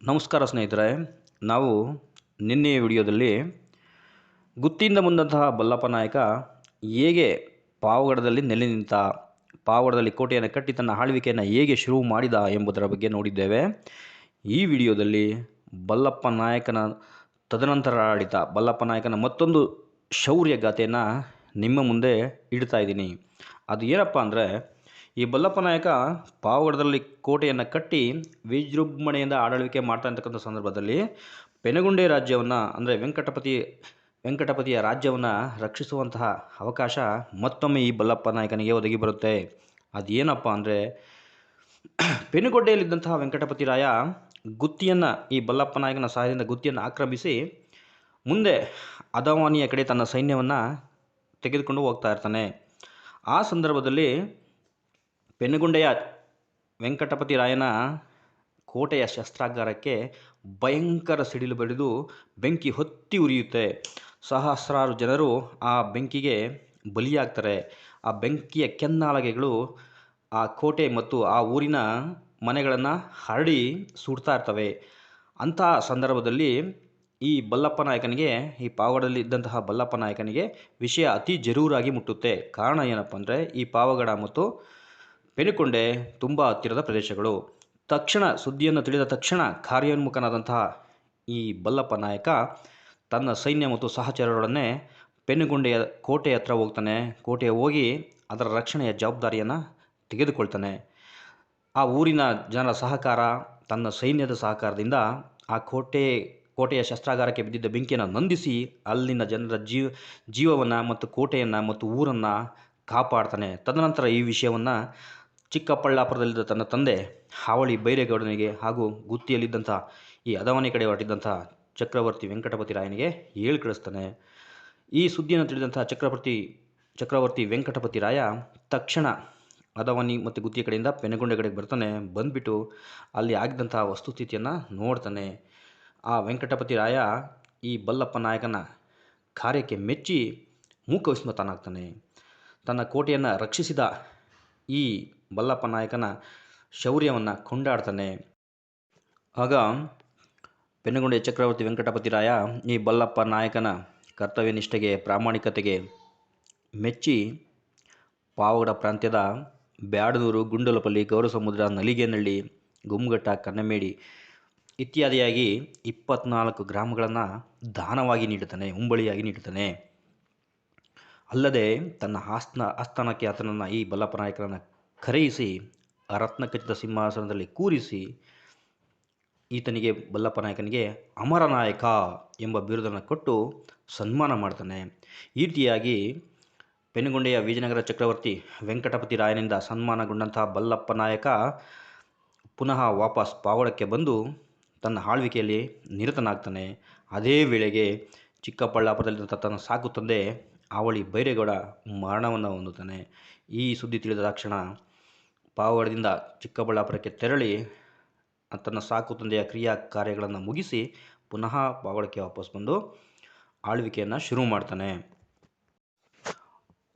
ನಮಸ್ಕಾರ ಸ್ನೇಹಿತರೆ, ನಾವು ನಿನ್ನೆಯ ವಿಡಿಯೋದಲ್ಲಿ ಗುತ್ತಿಯಿಂದ ಬಂದಂತಹ ಬಲ್ಲಪ್ಪ ನಾಯಕ ಹೇಗೆ ಪಾವಗಡದಲ್ಲಿ ನೆಲೆ ನಿಂತ, ಪಾವಗಡದಲ್ಲಿ ಕೋಟೆಯನ್ನು ಕಟ್ಟಿ ತನ್ನ ಆಳ್ವಿಕೆಯನ್ನು ಹೇಗೆ ಶುರು ಮಾಡಿದ ಎಂಬುದರ ಬಗ್ಗೆ ನೋಡಿದ್ದೇವೆ. ಈ ವಿಡಿಯೋದಲ್ಲಿ ಬಲ್ಲಪ್ಪ ನಾಯಕನ ತದನಂತರ ಆಡಳಿತ ಬಲ್ಲಪ್ಪ ನಾಯಕನ ಮತ್ತೊಂದು ಶೌರ್ಯ ಗಾಥೆಯನ್ನು ನಿಮ್ಮ ಮುಂದೆ ಇಡ್ತಾ ಇದ್ದೀನಿ. ಅದು ಏನಪ್ಪ ಅಂದರೆ ಈ ಬಲ್ಲಪ್ಪ ನಾಯಕ ಪಾವಗಡದಲ್ಲಿ ಕೋಟೆಯನ್ನು ಕಟ್ಟಿ ವಿಜೃಂಭಣೆಯಿಂದ ಆಡಳಿಕೆ ಮಾಡ್ತಾ ಇರ್ತಕ್ಕಂಥ ಸಂದರ್ಭದಲ್ಲಿ ಪೆನಗುಂಡೆ ರಾಜ್ಯವನ್ನು, ಅಂದರೆ ವೆಂಕಟಪತಿ, ವೆಂಕಟಪತಿಯ ರಾಜ್ಯವನ್ನು ರಕ್ಷಿಸುವಂತಹ ಅವಕಾಶ ಮತ್ತೊಮ್ಮೆ ಈ ಬಲ್ಲಪ್ಪ ನಾಯಕನಿಗೆ ಒದಗಿ ಬರುತ್ತೆ. ಅದೇನಪ್ಪ ಅಂದರೆ ಪೆನುಗೊಡ್ಡೆಯಲ್ಲಿದ್ದಂತಹ ವೆಂಕಟಪತಿ ರಾಯ ಗುತ್ತಿಯನ್ನು, ಈ ಬಲ್ಲಪ್ಪ ನಾಯಕನ ಸಹಾಯದಿಂದ ಗುತ್ತಿಯನ್ನು ಆಕ್ರಮಿಸಿ ಮುಂದೆ ಅದವಾನಿಯ ಕಡೆ ತನ್ನ ಸೈನ್ಯವನ್ನು ತೆಗೆದುಕೊಂಡು ಹೋಗ್ತಾ ಇರ್ತಾನೆ. ಆ ಸಂದರ್ಭದಲ್ಲಿ ಪೆನುಗುಂಡೆಯ ವೆಂಕಟಪತಿ ರಾಯನ ಕೋಟೆಯ ಶಸ್ತ್ರಾಗಾರಕ್ಕೆ ಭಯಂಕರ ಸಿಡಿಲು ಬಡಿದು ಬೆಂಕಿ ಹೊತ್ತಿ ಉರಿಯುತ್ತೆ. ಸಹಸ್ರಾರು ಜನರು ಆ ಬೆಂಕಿಗೆ ಬಲಿಯಾಗ್ತಾರೆ. ಆ ಬೆಂಕಿಯ ಕೆನ್ನಾಲಗೆಗಳು ಆ ಕೋಟೆ ಮತ್ತು ಆ ಊರಿನ ಮನೆಗಳನ್ನು ಹರಡಿ ಸುಡ್ತಾ ಇರ್ತವೆ. ಅಂತಹ ಸಂದರ್ಭದಲ್ಲಿ ಈ ಬಲ್ಲಪ್ಪ ನಾಯಕನಿಗೆ, ಈ ಪಾವಗಡದಲ್ಲಿ ಇದ್ದಂತಹ ಬಲ್ಲಪ್ಪ ನಾಯಕನಿಗೆ ವಿಷಯ ಅತಿ ಜರೂರಾಗಿ ಮುಟ್ಟುತ್ತೆ. ಕಾರಣ ಏನಪ್ಪ ಅಂದರೆ ಈ ಪಾವಗಡ ಮತ್ತು ಪೆನುಕೊಂಡೆ ತುಂಬ ಹತ್ತಿರದ ಪ್ರದೇಶಗಳು. ತಕ್ಷಣ ಸುದ್ದಿಯನ್ನು ತಿಳಿದ ತಕ್ಷಣ ಕಾರ್ಯೋನ್ಮುಖನಾದಂತಹ ಈ ಬಲ್ಲಪ್ಪ ನಾಯಕ ತನ್ನ ಸೈನ್ಯ ಮತ್ತು ಸಹಚರರೊಡನೆ ಪೆನುಗುಂಡೆಯ ಕೋಟೆ ಹತ್ರ ಹೋಗ್ತಾನೆ. ಕೋಟೆಯ ಹೋಗಿ ಅದರ ರಕ್ಷಣೆಯ ಜವಾಬ್ದಾರಿಯನ್ನು ತೆಗೆದುಕೊಳ್ತಾನೆ. ಆ ಊರಿನ ಜನರ ಸಹಕಾರ, ತನ್ನ ಸೈನ್ಯದ ಸಹಕಾರದಿಂದ ಆ ಕೋಟೆ, ಕೋಟೆಯ ಶಸ್ತ್ರಾಗಾರಕ್ಕೆ ಬಿದ್ದಿದ್ದ ಬೆಂಕಿಯನ್ನು ನಂದಿಸಿ ಅಲ್ಲಿನ ಜನರ ಜೀವ, ಜೀವವನ್ನು ಮತ್ತು ಕೋಟೆಯನ್ನು ಮತ್ತು ಊರನ್ನು ಕಾಪಾಡ್ತಾನೆ. ತದನಂತರ ಈ ವಿಷಯವನ್ನು ಚಿಕ್ಕಬಳ್ಳಾಪುರದಲ್ಲಿದ್ದ ತನ್ನ ತಂದೆ ಹಾವಳಿ ಬೈರೇಗೌಡನಿಗೆ ಹಾಗೂ ಗುತ್ತಿಯಲ್ಲಿದ್ದಂಥ ಈ ಅದವನೆ ಕಡೆ ಹೊರಟಿದ್ದಂಥ ಚಕ್ರವರ್ತಿ ವೆಂಕಟಪತಿ ರಾಯನಿಗೆ ಹೇಳಿ ಕಳಿಸ್ತಾನೆ. ಈ ಸುದ್ದಿಯನ್ನು ತಿಳಿದಂಥ ಚಕ್ರವರ್ತಿ ಚಕ್ರವರ್ತಿ ವೆಂಕಟಪತಿ ರಾಯ ತಕ್ಷಣ ಅದವನಿ ಮತ್ತು ಗುತ್ತಿಯ ಕಡೆಯಿಂದ ಪೆನಗುಂಡೆ ಕಡೆಗೆ ಬರ್ತಾನೆ, ಬಂದುಬಿಟ್ಟು ಅಲ್ಲಿ ಆಗಿದ್ದಂಥ ವಸ್ತುಸ್ಥಿತಿಯನ್ನು ನೋಡ್ತಾನೆ. ಆ ವೆಂಕಟಪತಿ ರಾಯ ಈ ಬಲ್ಲಪ್ಪ ನಾಯಕನ ಕಾರ್ಯಕ್ಕೆ ಮೆಚ್ಚಿ ಮೂಕ ವಿಸ್ಮತನಾಗ್ತಾನೆ ತನ್ನ ಕೋಟೆಯನ್ನು ರಕ್ಷಿಸಿದ ಈ ಬಲ್ಲಪ್ಪ ನಾಯಕನ ಶೌರ್ಯವನ್ನು ಕೊಂಡಾಡ್ತಾನೆ. ಆಗ ಪೆನ್ನಗುಂಡೆ ಚಕ್ರವರ್ತಿ ವೆಂಕಟಪತಿ ರಾಯ ಈ ಬಲ್ಲಪ್ಪ ನಾಯಕನ ಕರ್ತವ್ಯ ನಿಷ್ಠೆಗೆ, ಪ್ರಾಮಾಣಿಕತೆಗೆ ಮೆಚ್ಚಿ ಪಾವಗಡ ಪ್ರಾಂತ್ಯದ ಬ್ಯಾಡನೂರು, ಗುಂಡಲಪಲ್ಲಿ, ಗೌರಸಮುದ್ರ ನಲಿಗೇನಹಳ್ಳಿ ಗುಮ್ಗಟ್ಟ, ಕನ್ನಮೇಡಿ ಇತ್ಯಾದಿಯಾಗಿ ಇಪ್ಪತ್ನಾಲ್ಕು ಗ್ರಾಮಗಳನ್ನು ದಾನವಾಗಿ ನೀಡುತ್ತಾನೆ ಉಂಬಳಿಯಾಗಿ ನೀಡುತ್ತಾನೆ. ಅಲ್ಲದೆ ತನ್ನ ಆಸ್ನ ಆಸ್ಥಾನಕ್ಕೆ ಆತನನ್ನು ಈ ಬಲ್ಲಪ್ಪ ನಾಯಕರನ್ನು ಕರೆಯಿಸಿ ರತ್ನಖಚಿತ ಸಿಂಹಾಸನದಲ್ಲಿ ಕೂರಿಸಿ, ಈತನಿಗೆ, ಬಲ್ಲಪ್ಪ ನಾಯಕನಿಗೆ, ಅಮರ ನಾಯಕ ಎಂಬ ಬಿರುದನ್ನು ಕೊಟ್ಟು ಸನ್ಮಾನ ಮಾಡ್ತಾನೆ. ಈ ರೀತಿಯಾಗಿ ವಿಜಯನಗರ ಚಕ್ರವರ್ತಿ ವೆಂಕಟಪತಿ ರಾಯನಿಂದ ಸನ್ಮಾನಗೊಂಡಂತಹ ಬಲ್ಲಪ್ಪ ನಾಯಕ ಪುನಃ ವಾಪಸ್ ಪಾವಡಕ್ಕೆ ಬಂದು ತನ್ನ ಆಳ್ವಿಕೆಯಲ್ಲಿ ನಿರತನಾಗ್ತಾನೆ. ಅದೇ ವೇಳೆಗೆ ಚಿಕ್ಕಬಳ್ಳಾಪುರದಲ್ಲಿದ್ದಂಥ ತನ್ನ ಸಾಕು ತಂದೆ, ಆವಳಿ ಬೈರೇಗೌಡ ಮರಣವನ್ನು ಹೊಂದುತ್ತಾನೆ. ಈ ಸುದ್ದಿ ತಿಳಿದ ತಕ್ಷಣ ಪಾವಗಡದಿಂದ ಚಿಕ್ಕಬಳ್ಳಾಪುರಕ್ಕೆ ತೆರಳಿ ತನ್ನ ಸಾಕು ತಂದೆಯ ಕ್ರಿಯಾ ಕಾರ್ಯಗಳನ್ನು ಮುಗಿಸಿ ಪುನಃ ಪಾವಗಡಕ್ಕೆ ವಾಪಸ್ ಬಂದು ಆಳ್ವಿಕೆಯನ್ನು ಶುರು ಮಾಡ್ತಾನೆ.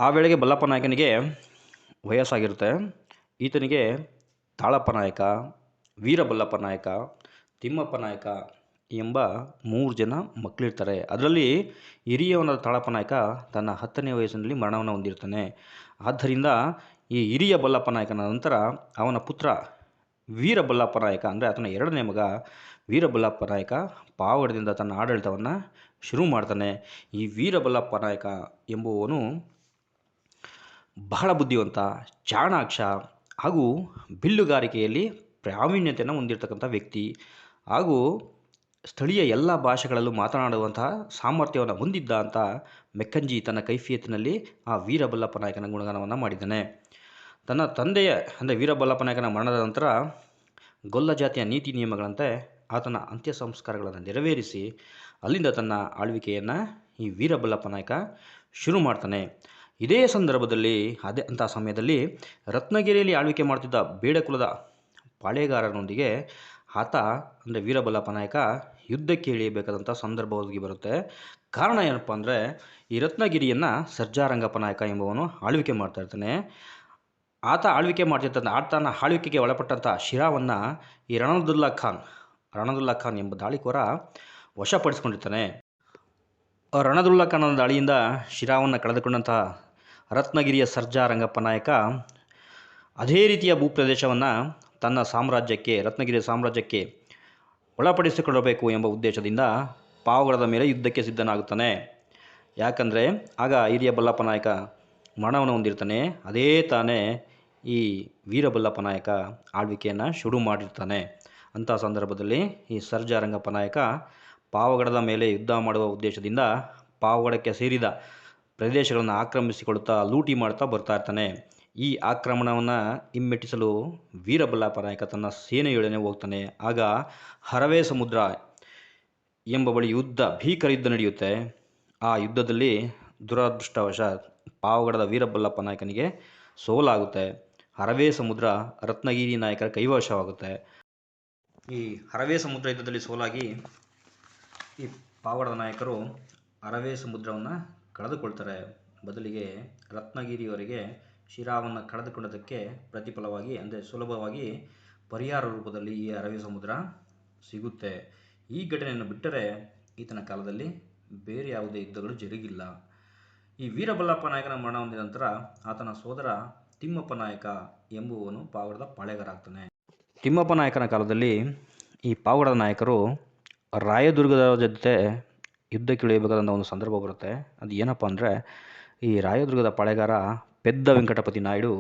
ಆ ವೇಳೆಗೆ ಬಲ್ಲಪ್ಪ ನಾಯಕನಿಗೆ ವಯಸ್ಸಾಗಿರುತ್ತೆ. ಈತನಿಗೆ ತಾಳಪ್ಪ ನಾಯಕ, ವೀರಬಲ್ಲಪ್ಪ ನಾಯಕ, ತಿಮ್ಮಪ್ಪ ನಾಯಕ ಎಂಬ ಮೂರು ಜನ ಮಕ್ಕಳಿರ್ತಾರೆ ಅದರಲ್ಲಿ ಹಿರಿಯವನ ತಾಳಪ್ಪ ನಾಯಕ ತನ್ನ ಹತ್ತನೇ ವಯಸ್ಸಿನಲ್ಲಿ ಮರಣವನ್ನು ಹೊಂದಿರ್ತಾನೆ. ಆದ್ದರಿಂದ ಈ ಹಿರಿಯ ಬಲ್ಲಪ್ಪ ನಾಯಕನ ನಂತರ ಅವನ ಪುತ್ರ ವೀರಬಲ್ಲಪ್ಪ ನಾಯಕ ಅಂದರೆ ಆತನ ಎರಡನೇ ಮಗ ವೀರಬಲ್ಲಪ್ಪ ನಾಯಕ ಪಾವಡದಿಂದ ತನ್ನ ಆಡಳಿತವನ್ನು ಶುರು ಮಾಡ್ತಾನೆ. ಈ ವೀರಬಲ್ಲಪ್ಪ ನಾಯಕ ಎಂಬುವನು ಬಹಳ ಬುದ್ಧಿವಂತ, ಚಾಣಾಕ್ಷ ಹಾಗೂ ಬಿಲ್ಲುಗಾರಿಕೆಯಲ್ಲಿ ಪ್ರಾವೀಣ್ಯತೆಯನ್ನು ಹೊಂದಿರತಕ್ಕಂಥ ವ್ಯಕ್ತಿ. ಹಾಗೂ ಸ್ಥಳೀಯ ಎಲ್ಲ ಭಾಷೆಗಳಲ್ಲೂ ಮಾತನಾಡುವಂತಹ ಸಾಮರ್ಥ್ಯವನ್ನು ಹೊಂದಿದ್ದ ಅಂತ ಮೆಕ್ಕಂಜಿ ತನ್ನ ಕೈಫಿಯತ್ತಿನಲ್ಲಿ ಆ ವೀರಬಲ್ಲಪ್ಪ ನಾಯಕನ ಗುಣಗಾನವನ್ನು ಮಾಡಿದ್ದಾನೆ. ತನ್ನ ತಂದೆಯ, ಅಂದರೆ ವೀರಬಲ್ಲಪ್ಪ ನಾಯಕನ ಮರಣದ ನಂತರ ಗೊಲ್ಲ ಜಾತಿಯ ನೀತಿ ನಿಯಮಗಳಂತೆ ಆತನ ಅಂತ್ಯ ಸಂಸ್ಕಾರಗಳನ್ನು ನೆರವೇರಿಸಿ ಅಲ್ಲಿಂದ ತನ್ನ ಆಳ್ವಿಕೆಯನ್ನು ಈ ವೀರಬಲ್ಲಪ್ಪ ನಾಯಕ ಶುರು ಮಾಡ್ತಾನೆ. ಇದೇ ಸಂದರ್ಭದಲ್ಲಿ, ಅದೇ ಅಂತಹ ಸಮಯದಲ್ಲಿ ರತ್ನಗಿರಿಯಲ್ಲಿ ಆಳ್ವಿಕೆ ಮಾಡ್ತಿದ್ದ ಬೇಡಕುಲದ ಪಾಳೆಗಾರನೊಂದಿಗೆ ಆತ ಅಂದರೆ ವೀರಬಲ್ಲಪ್ಪ ನಾಯಕ ಯುದ್ಧಕ್ಕೆ ಇಳಿಯಬೇಕಾದಂಥ ಸಂದರ್ಭ ಒದಗಿ ಬರುತ್ತೆ. ಕಾರಣ ಏನಪ್ಪ ಅಂದರೆ ಈ ರತ್ನಗಿರಿಯನ್ನು ಸರ್ಜಾರಂಗಪ್ಪ ನಾಯಕ ಎಂಬುವನು ಆಳ್ವಿಕೆ ಮಾಡ್ತಾ ಇರ್ತಾನೆ. ಆತ ಆಳ್ವಿಕೆ ಮಾಡ್ತಿರ್ತಂಥ ಆತನ ಆಳ್ವಿಕೆಗೆ ಒಳಪಟ್ಟಂಥ ಶಿರಾವನ್ನು ಈ ರಣದುಲ್ಲಾ ಖಾನ್ ರಣದುಲ್ಲಾ ಖಾನ್ ಎಂಬ ದಾಳಿಕೋರ ವಶಪಡಿಸಿಕೊಂಡಿರ್ತಾನೆ. ರಣದುಲ್ಲಾ ಖಾನನ ದಾಳಿಯಿಂದ ಶಿರಾವನ್ನು ಕಳೆದುಕೊಂಡಂತಹ ರತ್ನಗಿರಿಯ ಸರ್ಜಾ ರಂಗಪ್ಪ ನಾಯಕ ಅದೇ ರೀತಿಯ ಭೂಪ್ರದೇಶವನ್ನು ತನ್ನ ಸಾಮ್ರಾಜ್ಯಕ್ಕೆ, ರತ್ನಗಿರಿ ಸಾಮ್ರಾಜ್ಯಕ್ಕೆ ಒಳಪಡಿಸಿಕೊಳ್ಳಬೇಕು ಎಂಬ ಉದ್ದೇಶದಿಂದ ಪಾವಗಡದ ಮೇಲೆ ಯುದ್ಧಕ್ಕೆ ಸಿದ್ಧನಾಗುತ್ತಾನೆ. ಯಾಕಂದರೆ ಆಗ ಹಿರಿಯ ಬಲ್ಲಪ್ಪ ನಾಯಕ ಮರಣವನ್ನು ಹೊಂದಿರ್ತಾನೆ. ಅದೇ ತಾನೇ ಈ ವೀರಬಲ್ಲಪ್ಪ ನಾಯಕ ಆಳ್ವಿಕೆಯನ್ನು ಶುರು ಮಾಡಿರ್ತಾನೆ. ಅಂಥ ಸಂದರ್ಭದಲ್ಲಿ ಈ ಸರ್ಜಾರಂಗಪ್ಪ ನಾಯಕ ಪಾವಗಡದ ಮೇಲೆ ಯುದ್ಧ ಮಾಡುವ ಉದ್ದೇಶದಿಂದ ಪಾವಗಡಕ್ಕೆ ಸೇರಿದ ಪ್ರದೇಶಗಳನ್ನು ಆಕ್ರಮಿಸಿಕೊಳ್ಳುತ್ತಾ ಲೂಟಿ ಮಾಡ್ತಾ ಬರ್ತಾ ಇರ್ತಾನೆ. ಈ ಆಕ್ರಮಣವನ್ನು ಹಿಮ್ಮೆಟ್ಟಿಸಲು ವೀರಬಲ್ಲಾಪ ನಾಯಕ ತನ್ನ ಸೇನೆಯೊಡನೆ ಹೋಗ್ತಾನೆ. ಆಗ ಹರವೇ ಸಮುದ್ರ ಎಂಬ ಬಳಿ ಯುದ್ಧ ಭೀಕರ ಯುದ್ಧ ನಡೆಯುತ್ತೆ. ಆ ಯುದ್ಧದಲ್ಲಿ ದುರದೃಷ್ಟವಶ ಪಾವಗಡದ ವೀರಬಲ್ಲಪ್ಪ ನಾಯಕನಿಗೆ ಸೋಲಾಗುತ್ತೆ. ಹರವೇ ಸಮುದ್ರ ರತ್ನಗಿರಿ ನಾಯಕರ ಕೈವಶವಾಗುತ್ತೆ. ಈ ಹರವೇ ಸಮುದ್ರ ಯುದ್ಧದಲ್ಲಿ ಸೋಲಾಗಿ ಈ ಪಾವಗಡದ ನಾಯಕರು ಹರವೇ ಸಮುದ್ರವನ್ನು ಕಳೆದುಕೊಳ್ತಾರೆ. ಬದಲಿಗೆ ರತ್ನಗಿರಿಯವರಿಗೆ ಶಿರಾವನ್ನು ಕಳೆದುಕೊಂಡದಕ್ಕೆ ಪ್ರತಿಫಲವಾಗಿ, ಅಂದರೆ ಸುಲಭವಾಗಿ ಪರಿಹಾರ ರೂಪದಲ್ಲಿ ಈ ಅರಬ್ಬಿ ಸಮುದ್ರ ಸಿಗುತ್ತೆ. ಈ ಘಟನೆಯನ್ನು ಬಿಟ್ಟರೆ ಈತನ ಕಾಲದಲ್ಲಿ ಬೇರೆ ಯಾವುದೇ ಯುದ್ಧಗಳು ಜರುಗಿಲ್ಲ. ಈ ವೀರಬಲ್ಲಪ್ಪ ನಾಯಕನ ಮರಣ ಹೊಂದಿದ ನಂತರ ಆತನ ಸೋದರ ತಿಮ್ಮಪ್ಪ ನಾಯಕ ಎಂಬುವನು ಪಾವಗಡದ ಪಾಳೆಗಾರಾಗ್ತಾನೆ ತಿಮ್ಮಪ್ಪ ನಾಯಕನ ಕಾಲದಲ್ಲಿ ಈ ಪಾವಗಡದ ನಾಯಕರು ರಾಯದುರ್ಗದ ಜೊತೆ ಯುದ್ಧಕ್ಕಿಳಿಯಬೇಕಾದಂಥ ಒಂದು ಸಂದರ್ಭ ಬರುತ್ತೆ. ಅದು ಏನಪ್ಪ ಅಂದರೆ ಈ ರಾಯದುರ್ಗದ ಪಾಳೆಗಾರ ಪೆದ್ದ ವೆಂಕಟಪತಿ ನಾಯ್ಡು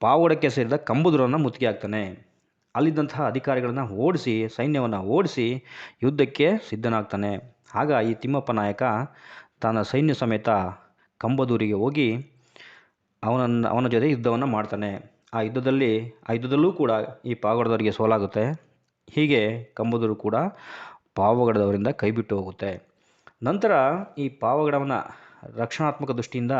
ಪಾವಗಡಕ್ಕೆ ಸೇರಿದ ಕಂಬುದುರನ್ನು ಮುತ್ತಿಗೆ ಹಾಕ್ತಾನೆ. ಅಲ್ಲಿದ್ದಂತಹ ಅಧಿಕಾರಿಗಳನ್ನು ಓಡಿಸಿ, ಸೈನ್ಯವನ್ನು ಓಡಿಸಿ ಯುದ್ಧಕ್ಕೆ ಸಿದ್ಧನಾಗ್ತಾನೆ. ಆಗ ಈ ತಿಮ್ಮಪ್ಪ ನಾಯಕ ತನ್ನ ಸೈನ್ಯ ಸಮೇತ ಕಂಬದೂರಿಗೆ ಹೋಗಿ ಅವನನ್ನು, ಅವನ ಜೊತೆ ಯುದ್ಧವನ್ನು ಮಾಡ್ತಾನೆ. ಆ ಯುದ್ಧದಲ್ಲಿ, ಆ ಯುದ್ಧದಲ್ಲೂ ಕೂಡ ಈ ಪಾವಗಡದವರಿಗೆ ಸೋಲಾಗುತ್ತೆ. ಹೀಗೆ ಕಂಬದೂರು ಕೂಡ ಪಾವಗಡದವರಿಂದ ಕೈಬಿಟ್ಟು ಹೋಗುತ್ತೆ. ನಂತರ ಈ ಪಾವಗಡವನ್ನು ರಕ್ಷಣಾತ್ಮಕ ದೃಷ್ಟಿಯಿಂದ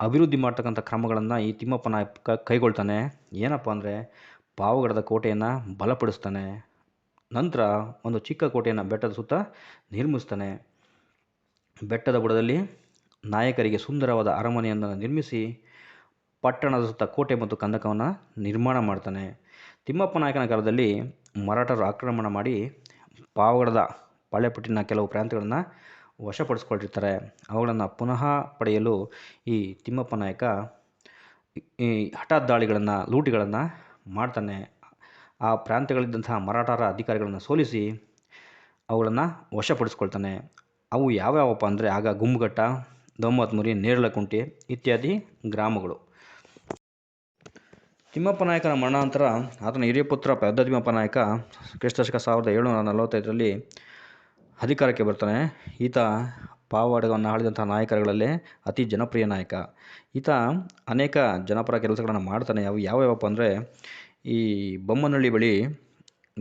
ಅಭಿವೃದ್ಧಿ ಮಾಡ್ತಕ್ಕಂಥ ಕ್ರಮಗಳನ್ನು ಈ ತಿಮ್ಮಪ್ಪ ನಾಯಕ ಕೈಗೊಳ್ತಾನೆ. ಏನಪ್ಪ ಅಂದರೆ ಪಾವಗಡದ ಕೋಟೆಯನ್ನು ಬಲಪಡಿಸ್ತಾನೆ. ನಂತರ ಒಂದು ಚಿಕ್ಕ ಕೋಟೆಯನ್ನು ಬೆಟ್ಟದ ಸುತ್ತ ನಿರ್ಮಿಸ್ತಾನೆ. ಬೆಟ್ಟದ ಬುಡದಲ್ಲಿ ನಾಯಕರಿಗೆ ಸುಂದರವಾದ ಅರಮನೆಯನ್ನು ನಿರ್ಮಿಸಿ ಪಟ್ಟಣದ ಸುತ್ತ ಕೋಟೆ ಮತ್ತು ಕಂದಕವನ್ನು ನಿರ್ಮಾಣ ಮಾಡ್ತಾನೆ. ತಿಮ್ಮಪ್ಪ ನಾಯಕನ ಕಾಲದಲ್ಲಿ ಮರಾಠರು ಆಕ್ರಮಣ ಮಾಡಿ ಪಾವಗಡದ ಪಳೆಪಟ್ಟಿನ ಕೆಲವು ಪ್ರಾಂತ್ಯಗಳನ್ನು ವಶಪಡಿಸ್ಕೊಂಡಿರ್ತಾರೆ ಅವುಗಳನ್ನು ಪುನಃ ಪಡೆಯಲು ಈ ತಿಮ್ಮಪ್ಪ ನಾಯಕ ಈ ಹಠಾತ್ ದಾಳಿಗಳನ್ನು, ಲೂಟಿಗಳನ್ನು ಮಾಡ್ತಾನೆ. ಆ ಪ್ರಾಂತ್ಯಗಳಿದ್ದಂತಹ ಮರಾಠರ ಅಧಿಕಾರಿಗಳನ್ನು ಸೋಲಿಸಿ ಅವುಗಳನ್ನು ವಶಪಡಿಸ್ಕೊಳ್ತಾನೆ. ಅವು ಯಾವ್ಯಾವಪ್ಪ ಅಂದರೆ ಆಗ ಗುಮ್ಮಘಟ್ಟ ದೊಮ್ಮತ್ಮುರಿ ನೇರಳಕುಂಟೆ ಇತ್ಯಾದಿ ಗ್ರಾಮಗಳು. ತಿಮ್ಮಪ್ಪ ನಾಯಕನ ಮರಣಾನಂತರ ಆತನ ಹಿರಿಯ ಪುತ್ರ ಪೆದ್ದ ತಿಮ್ಮಪ್ಪ ನಾಯಕ ಕ್ರಿಸ್ತಶಕ ಸಾವಿರದ ಏಳುನೂರ ನಲವತ್ತೈದರಲ್ಲಿ ಅಧಿಕಾರಕ್ಕೆ ಬರ್ತಾನೆ. ಈತ ಪಾವಗಡವನ್ನು ಆಳಿದಂಥ ನಾಯಕರುಗಳಲ್ಲಿ ಅತಿ ಜನಪ್ರಿಯ ನಾಯಕ. ಈತ ಅನೇಕ ಜನಪರ ಕೆಲಸಗಳನ್ನು ಮಾಡ್ತಾನೆ. ಅವು ಯಾವ್ಯಾವಪ್ಪ ಅಂದರೆ ಈ ಬೊಮ್ಮನಹಳ್ಳಿ ಬಳಿ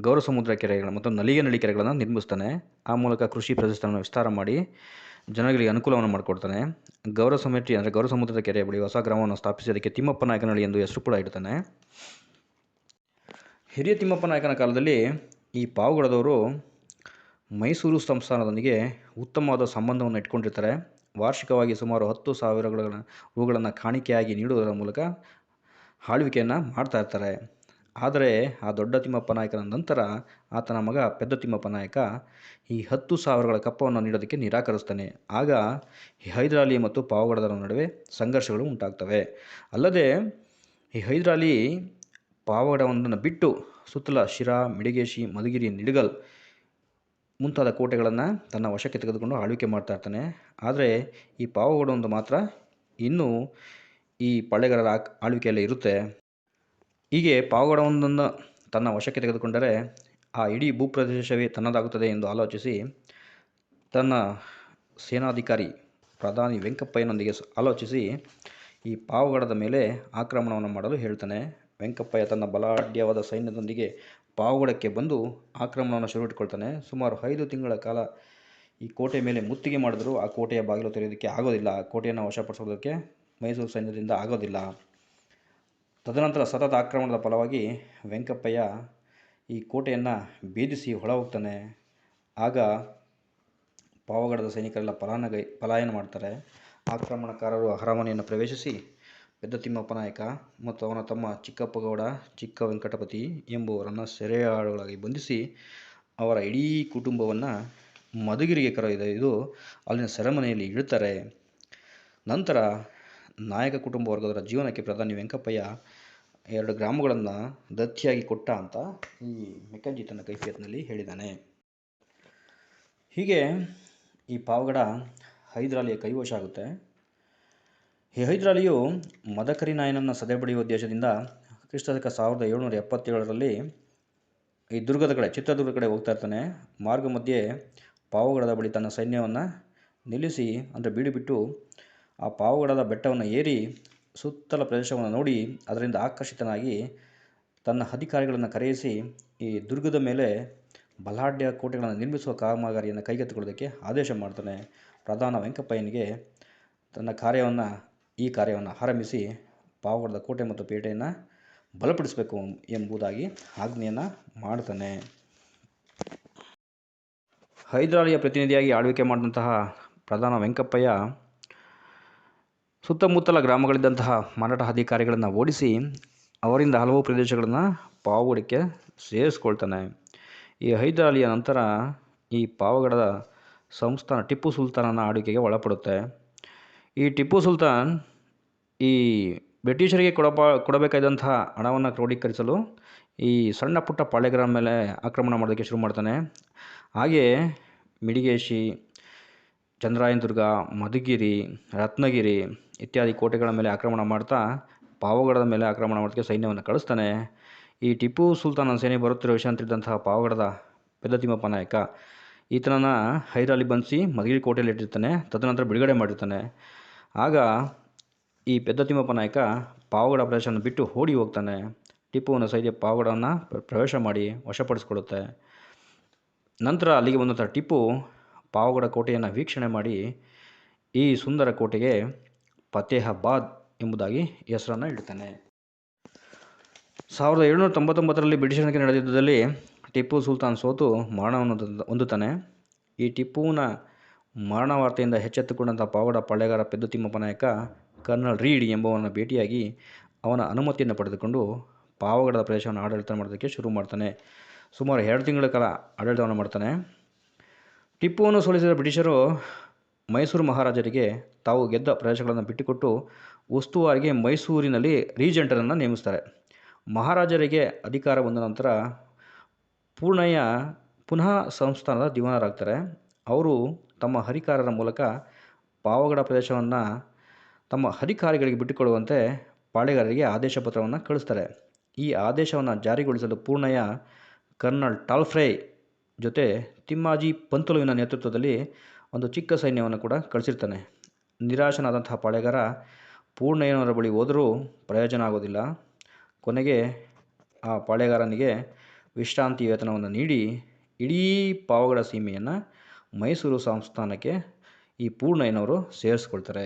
ಗೌರಸಮುದ್ರ ಕೆರೆಗಳು ಮತ್ತು ನಲಿಗೆನಳ್ಳಿ ಕೆರೆಗಳನ್ನು ನಿರ್ಮಿಸ್ತಾನೆ. ಆ ಮೂಲಕ ಕೃಷಿ ಪ್ರದೇಶವನ್ನು ವಿಸ್ತಾರ ಮಾಡಿ ಜನಗಳಿಗೆ ಅನುಕೂಲವನ್ನು ಮಾಡಿಕೊಡ್ತಾನೆ. ಗೌರಸಮಿತಿ ಅಂದರೆ ಗೌರಸಮುದ್ರದ ಕೆರೆಯ ಬಳಿ ಹೊಸ ಗ್ರಾಮವನ್ನು ಸ್ಥಾಪಿಸಿ ಅದಕ್ಕೆ ತಿಮ್ಮಪ್ಪ ನಾಯಕನಹಳ್ಳಿ ಎಂದು ಹೆಸರು ಕೂಡ ಇಡ್ತಾನೆ. ಹಿರಿಯ ತಿಮ್ಮಪ್ಪ ನಾಯಕನ ಕಾಲದಲ್ಲಿ ಈ ಪಾವಗಡದವರು ಮೈಸೂರು ಸಂಸ್ಥಾನದೊಂದಿಗೆ ಉತ್ತಮವಾದ ಸಂಬಂಧವನ್ನು ಇಟ್ಕೊಂಡಿರ್ತಾರೆ. ವಾರ್ಷಿಕವಾಗಿ ಸುಮಾರು ಹತ್ತು ಸಾವಿರಗಳ ಹೂಗಳನ್ನು ಕಾಣಿಕೆಯಾಗಿ ನೀಡುವುದರ ಮೂಲಕ ಆಳ್ವಿಕೆಯನ್ನು ಮಾಡ್ತಾ ಇರ್ತಾರೆ. ಆದರೆ ಆ ದೊಡ್ಡ ತಿಮ್ಮಪ್ಪ ನಾಯಕನ ನಂತರ ಆತನ ಮಗ ಪೆದ್ದ ತಿಮ್ಮಪ್ಪ ನಾಯಕ ಈ ಹತ್ತು ಸಾವಿರಗಳ ಕಪ್ಪವನ್ನು ನೀಡೋದಕ್ಕೆ ನಿರಾಕರಿಸ್ತಾನೆ. ಆಗ ಈ ಹೈದರಾಲಿ ಮತ್ತು ಪಾವಗಡದರ ನಡುವೆ ಸಂಘರ್ಷಗಳು ಉಂಟಾಗ್ತವೆ. ಅಲ್ಲದೆ ಈ ಹೈದರಾಲಿ ಪಾವಗಡವನ್ನು ಬಿಟ್ಟು ಸುತ್ತಲ ಶಿರಾ, ಮಿಡಿಗೇಶಿ, ಮಧುಗಿರಿ, ನಿಡಗಲ್ ಮುಂತಾದ ಕೋಟೆಗಳನ್ನು ತನ್ನ ವಶಕ್ಕೆ ತೆಗೆದುಕೊಂಡು ಆಳ್ವಿಕೆ ಮಾಡ್ತಾ ಇರ್ತಾನೆ. ಆದರೆ ಈ ಪಾವಗಡ ಒಂದು ಮಾತ್ರ ಇನ್ನೂ ಈ ಪಳ್ಳೆಗಾರರ ಆಕ್- ಆಳ್ವಿಕೆಯಲ್ಲಿ ಇರುತ್ತೆ. ಹೀಗೆ ಪಾವಗಡವೊಂದನ್ನು ತನ್ನ ವಶಕ್ಕೆ ತೆಗೆದುಕೊಂಡರೆ ಆ ಇಡೀ ಭೂಪ್ರದೇಶವೇ ತನ್ನದಾಗುತ್ತದೆ ಎಂದು ಆಲೋಚಿಸಿ ತನ್ನ ಸೇನಾಧಿಕಾರಿ ಪ್ರಧಾನಿ ವೆಂಕಪ್ಪಯ್ಯನೊಂದಿಗೆ ಆಲೋಚಿಸಿ ಈ ಪಾವಗಡದ ಮೇಲೆ ಆಕ್ರಮಣವನ್ನು ಮಾಡಲು ಹೇಳ್ತಾನೆ. ವೆಂಕಪ್ಪಯ್ಯ ತನ್ನ ಬಲಾಢ್ಯವಾದ ಸೈನ್ಯದೊಂದಿಗೆ ಪಾವಗಡಕ್ಕೆ ಬಂದು ಆಕ್ರಮಣವನ್ನು ಶುರು ಇಟ್ಕೊಳ್ತಾನೆ ಸುಮಾರು ಐದು ತಿಂಗಳ ಕಾಲ ಈ ಕೋಟೆ ಮೇಲೆ ಮುತ್ತಿಗೆ ಮಾಡಿದರೂ ಆ ಕೋಟೆಯ ಬಾಗಿಲು ತೆರೆಯೋದಕ್ಕೆ ಆಗೋದಿಲ್ಲ. ಆ ಕೋಟೆಯನ್ನು ವಶಪಡಿಸೋದಕ್ಕೆ ಮೈಸೂರು ಸೈನ್ಯದಿಂದ ಆಗೋದಿಲ್ಲ. ತದನಂತರ ಸತತ ಆಕ್ರಮಣದ ಫಲವಾಗಿ ವೆಂಕಪ್ಪಯ್ಯ ಈ ಕೋಟೆಯನ್ನು ಭೇದಿಸಿ ಹೊಳ ಹೋಗ್ತಾನೆ ಆಗ ಪಾವಗಡದ ಸೈನಿಕರೆಲ್ಲ ಪಲಾಯನಗೈ ಪಲಾಯನ ಮಾಡ್ತಾರೆ. ಆಕ್ರಮಣಕಾರರು ಅರಮನೆಯನ್ನು ಪ್ರವೇಶಿಸಿ ಪೆದ್ದ ತಿಮ್ಮಪ್ಪ ನಾಯಕ ಮತ್ತು ಅವನ ತಮ್ಮ ಚಿಕ್ಕಪ್ಪಗೌಡ, ಚಿಕ್ಕ ವೆಂಕಟಪತಿ ಎಂಬುವರನ್ನು ಸೆರೆಯಾಳುಗಳಾಗಿ ಬಂಧಿಸಿ ಅವರ ಇಡೀ ಕುಟುಂಬವನ್ನು ಮಧುಗಿರಿಗೆ ಕರೆದೊಯ್ದು ಅಲ್ಲಿನ ಸೆರೆಮನೆಯಲ್ಲಿ ಇಡುತ್ತಾರೆ. ನಂತರ ನಾಯಕ ಕುಟುಂಬ ವರ್ಗದವರ ಜೀವನಕ್ಕೆ ಪ್ರಧಾನಿ ವೆಂಕಪ್ಪಯ್ಯ ಎರಡು ಗ್ರಾಮಗಳನ್ನು ದತ್ತಿಯಾಗಿ ಕೊಟ್ಟ ಅಂತ ಈ ಮೆಕ್ಕಂಜಿ ತನ್ನ ಕೈಫಿಯತ್ನಲ್ಲಿ ಹೇಳಿದ್ದಾನೆ. ಹೀಗೆ ಈ ಪಾವಗಡ ಹೈದರಾಲಿಯ ಕೈವಶ ಆಗುತ್ತೆ. ಹೈದರಾಲಿಯು ಮದಕರಿ ನಾಯನನ್ನು ಸದೆಬಡಿಯುವ ಉದ್ದೇಶದಿಂದ ಕ್ರಿಸ್ತಶಕ ಸಾವಿರದ ಏಳುನೂರ ಎಪ್ಪತ್ತೇಳರಲ್ಲಿ ಈ ದುರ್ಗದ ಕಡೆ, ಚಿತ್ರದುರ್ಗದ ಕಡೆ ಹೋಗ್ತಾ ಇರ್ತಾನೆ. ಮಾರ್ಗ ಮಧ್ಯೆ ಪಾವಗಡದ ಬಳಿ ತನ್ನ ಸೈನ್ಯವನ್ನು ನಿಲ್ಲಿಸಿ, ಅಂದರೆ ಬೀಡಿಬಿಟ್ಟು ಆ ಪಾವಗಡದ ಬೆಟ್ಟವನ್ನು ಏರಿ ಸುತ್ತಲ ಪ್ರದೇಶವನ್ನು ನೋಡಿ ಅದರಿಂದ ಆಕರ್ಷಿತನಾಗಿ ತನ್ನ ಅಧಿಕಾರಿಗಳನ್ನು ಕರೆಯಿಸಿ ಈ ದುರ್ಗದ ಮೇಲೆ ಬಲಾಢ್ಯ ಕೋಟೆಗಳನ್ನು ನಿರ್ಮಿಸುವ ಕಾಮಗಾರಿಯನ್ನು ಕೈಗೆತ್ತಿಕೊಳ್ಳೋದಕ್ಕೆ ಆದೇಶ ಮಾಡ್ತಾನೆ. ಪ್ರಧಾನ ವೆಂಕಪ್ಪಯ್ಯನಿಗೆ ತನ್ನ ಕಾರ್ಯವನ್ನು ಈ ಕಾರ್ಯವನ್ನು ಆರಂಭಿಸಿ ಪಾವಗಡದ ಕೋಟೆ ಮತ್ತು ಪೇಟೆಯನ್ನು ಬಲಪಡಿಸಬೇಕು ಎಂಬುದಾಗಿ ಆಜ್ಞೆಯನ್ನು ಮಾಡ್ತಾನೆ. ಹೈದರಾಲಿಯ ಪ್ರತಿನಿಧಿಯಾಗಿ ಆಳ್ವಿಕೆ ಮಾಡಿದಂತಹ ಪ್ರಧಾನ ವೆಂಕಪ್ಪಯ್ಯ ಸುತ್ತಮುತ್ತಲ ಗ್ರಾಮಗಳಿದ್ದಂತಹ ಮಾರಾಟ ಅಧಿಕಾರಿಗಳನ್ನು ಓಡಿಸಿ ಅವರಿಂದ ಹಲವು ಪ್ರದೇಶಗಳನ್ನು ಪಾವಗಡಕ್ಕೆ ಸೇರಿಸ್ಕೊಳ್ತಾನೆ. ಈ ಹೈದರಾಲಿಯ ನಂತರ ಈ ಪಾವಗಡದ ಸಂಸ್ಥಾನ ಟಿಪ್ಪು ಸುಲ್ತಾನನ ಆಳ್ವಿಕೆಗೆ ಒಳಪಡುತ್ತೆ. ಈ ಟಿಪ್ಪು ಸುಲ್ತಾನ್ ಈ ಬ್ರಿಟಿಷರಿಗೆ ಕೊಡಪ ಕೊಡಬೇಕಾದಂತಹ ಹಣವನ್ನು ಕ್ರೋಢೀಕರಿಸಲು ಈ ಸಣ್ಣ ಪುಟ್ಟ ಪಾಳೆಗಾರ ಮೇಲೆ ಆಕ್ರಮಣ ಮಾಡೋದಕ್ಕೆ ಶುರು ಮಾಡ್ತಾನೆ. ಹಾಗೆಯೇ ಮಿಡಿಗೇಶಿ, ಚಂದ್ರಾಯನದುರ್ಗ, ಮಧುಗಿರಿ, ರತ್ನಗಿರಿ ಇತ್ಯಾದಿ ಕೋಟೆಗಳ ಮೇಲೆ ಆಕ್ರಮಣ ಮಾಡ್ತಾ ಪಾವಗಡದ ಮೇಲೆ ಆಕ್ರಮಣ ಮಾಡೋದಕ್ಕೆ ಸೈನ್ಯವನ್ನು ಕಳಿಸ್ತಾನೆ. ಈ ಟಿಪ್ಪು ಸುಲ್ತಾನನ ಸೇನೆ ಬರುತ್ತಿರೋ ವಿಷಯ ಅಂತಿದ್ದಂತಹ ಪಾವಗಡದ ಪೆದ್ದ ತಿಮ್ಮಪ್ಪ ನಾಯಕ, ಈತನನ್ನು ಹೈದರಾಲಿ ಬಂಧಿಸಿ ಮಧುಗಿರಿ ಕೋಟೆಯಲ್ಲಿ ಇಟ್ಟಿರ್ತಾನೆ ತದನಂತರ ಬಿಡುಗಡೆ ಮಾಡಿರ್ತಾನೆ. ಆಗ ಈ ಪೆದ್ದ ತಿಮ್ಮಪ್ಪ ನಾಯಕ ಪಾವಗಡ ಪ್ರದೇಶವನ್ನು ಬಿಟ್ಟು ಓಡಿ ಹೋಗ್ತಾನೆ. ಟಿಪ್ಪುವಿನ ಸೈನ್ಯ ಪಾವಗಡವನ್ನು ಪ್ರವೇಶ ಮಾಡಿ ವಶಪಡಿಸಿಕೊಳ್ಳುತ್ತೆ. ನಂತರ ಅಲ್ಲಿಗೆ ಬಂದಂಥ ಟಿಪ್ಪು ಪಾವಗಡ ಕೋಟೆಯನ್ನು ವೀಕ್ಷಣೆ ಮಾಡಿ ಈ ಸುಂದರ ಕೋಟೆಗೆ ಫತೇಹಾಬಾದ್ ಎಂಬುದಾಗಿ ಹೆಸರನ್ನು ಇಡ್ತಾನೆ. ಸಾವಿರದ ಏಳುನೂರ ತೊಂಬತ್ತೊಂಬತ್ತರಲ್ಲಿ ಬ್ರಿಟಿಷರಿಗೆ ನಡೆದಿದ್ದಲ್ಲಿ ಟಿಪ್ಪು ಸುಲ್ತಾನ್ ಸೋತು ಮರಣವನ್ನು ಹೊಂದ- ಹೊಂದುತ್ತಾನೆ. ಈ ಟಿಪ್ಪುವಿನ ಮರಣ ವಾರ್ತೆಯಿಂದ ಎಚ್ಚೆತ್ತುಕೊಂಡಂಥ ಪಾವಗಡ ಪಾಳೆಗಾರ ಪೆದ್ದು ತಿಮ್ಮಪ್ಪ ನಾಯಕ, ಕರ್ನಲ್ ರೀಡ್ ಎಂಬುವನ ಭೇಟಿಯಾಗಿ ಅವನ ಅನುಮತಿಯನ್ನು ಪಡೆದುಕೊಂಡು ಪಾವಗಡದ ಪ್ರದೇಶವನ್ನು ಆಡಳಿತ ಮಾಡೋದಕ್ಕೆ ಶುರು ಮಾಡ್ತಾನೆ. ಸುಮಾರು ಎರಡು ತಿಂಗಳ ಕಾಲ ಆಡಳಿತವನ್ನು ಮಾಡ್ತಾನೆ. ಟಿಪ್ಪುವನ್ನು ಸೋಲಿಸಿದ ಬ್ರಿಟಿಷರು ಮೈಸೂರು ಮಹಾರಾಜರಿಗೆ ತಾವು ಗೆದ್ದ ಪ್ರದೇಶಗಳನ್ನು ಬಿಟ್ಟುಕೊಟ್ಟು ಉಸ್ತುವಾರಿಗೆ ಮೈಸೂರಿನಲ್ಲಿ ರೀಜೆಂಟರನ್ನು ನೇಮಿಸ್ತಾರೆ. ಮಹಾರಾಜರಿಗೆ ಅಧಿಕಾರ ಬಂದ ನಂತರ ಪೂರ್ಣಯ್ಯ ಪುನಃ ಸಂಸ್ಥಾನದ ದಿವಾನರಾಗ್ತಾರೆ. ಅವರು ತಮ್ಮ ಹರಿಕಾರರ ಮೂಲಕ ಪಾವಗಡ ಪ್ರದೇಶವನ್ನು ತಮ್ಮ ಅಧಿಕಾರಿಗಳಿಗೆ ಬಿಟ್ಟುಕೊಡುವಂತೆ ಪಾಳೆಗಾರರಿಗೆ ಆದೇಶ ಪತ್ರವನ್ನು ಕಳಿಸ್ತಾರೆ. ಈ ಆದೇಶವನ್ನು ಜಾರಿಗೊಳಿಸಲು ಪೂರ್ಣಯ್ಯ ಕರ್ನಲ್ ಟಾಲ್ಫ್ರೈ ಜೊತೆ ತಿಮ್ಮಾಜಿ ಪಂತುಲುವಿನ ನೇತೃತ್ವದಲ್ಲಿ ಒಂದು ಚಿಕ್ಕ ಸೈನ್ಯವನ್ನು ಕೂಡ ಕಳಿಸಿರ್ತಾನೆ. ನಿರಾಶನಾದಂತಹ ಪಾಳೆಗಾರ ಪೂರ್ಣಯ್ಯನವರ ಬಳಿ ಹೋದರೂ ಪ್ರಯೋಜನ ಆಗೋದಿಲ್ಲ. ಕೊನೆಗೆ ಆ ಪಾಳೆಗಾರನಿಗೆ ವಿಶ್ರಾಂತಿ ವೇತನವನ್ನು ನೀಡಿ ಇಡೀ ಪಾವಗಡ ಸೀಮೆಯನ್ನು ಮೈಸೂರು ಸಂಸ್ಥಾನಕ್ಕೆ ಈ ಪೂರ್ಣಯ್ಯನವರು ಸೇರಿಸ್ಕೊಳ್ತಾರೆ.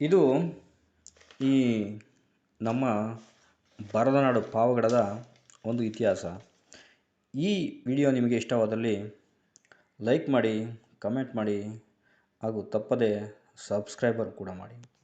ಇದು ಈ ನಮ್ಮ ಬರದನಾಡು ಪಾವಗಡದ ಒಂದು ಇತಿಹಾಸ. ಈ ವಿಡಿಯೋ ನಿಮಗೆ ಇಷ್ಟವಾದಲ್ಲಿ ಲೈಕ್ ಮಾಡಿ, ಕಮೆಂಟ್ ಮಾಡಿ ಹಾಗೂ ತಪ್ಪದೇ ಸಬ್ಸ್ಕ್ರೈಬರ್ ಕೂಡ ಮಾಡಿ.